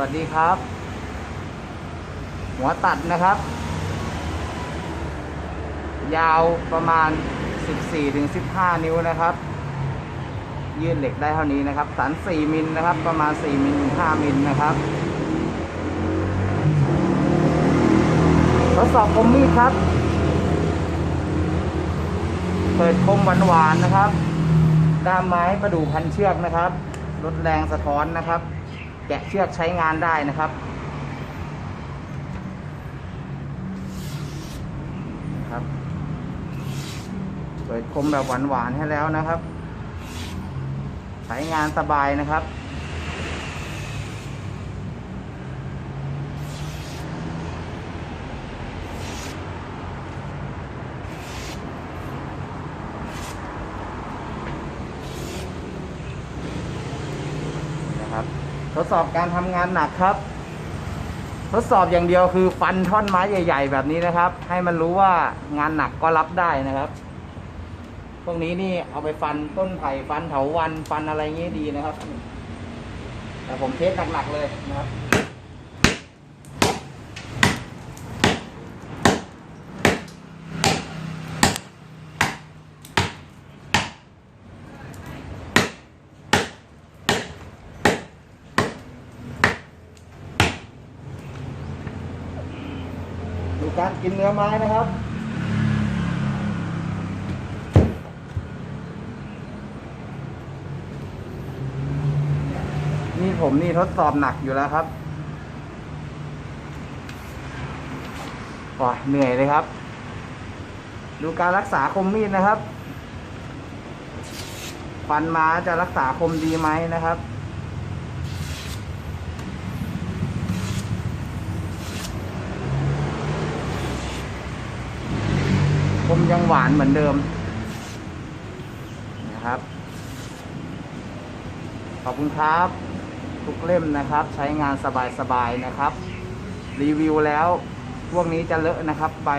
วัสดีครับ หัวตัดนะครับ ยาวประมาณ 14-15 นิ้วนะครับ ยืดเหล็กได้เท่านี้นะครับ สัน 4 มิลนะครับ ประมาณ 4 มิลถึง5มิลนะครับ ทดสอบคมมีดครับ เปิดคมหวานๆนะครับด้ามไม้ประดู่พันเชือกนะครับลดแรงสะท้อนนะครับ แกะเชือกใช้งานได้นะครับครับเปิดคมแบบหวานๆให้แล้วนะครับ ใช้งานสบายนะครับนะครับ ทดสอบการทำงานหนักครับ ทดสอบอย่างเดียวคือฟันท่อนไม้ใหญ่ ๆ แบบนี้นะครับ ให้มันรู้ว่างานหนักก็รับได้นะครับ พวกนี้นี่เอาไปฟันต้นไผ่ฟันเถาวันฟันอะไรเงี้ยดีนะครับ แต่ผมเทสหนักๆเลยนะครับูการกินเนื้อไม้นะครับนี่ผมนี่ทดสอบหนักอยู่แล้วครับโอ้ยเหนื่อยเลยครับ ดูการรักษาคมมีดนะครับฟันม้าจะรักษาคมดีไหมนะครับ มยังหวานเหมือนเดิมนะครับ ขอบคุณครับ ทุกเล่มนะครับ ใช้งานสบายๆนะครับ รีวิวแล้วพวกนี้จะเลอะนะครับใบ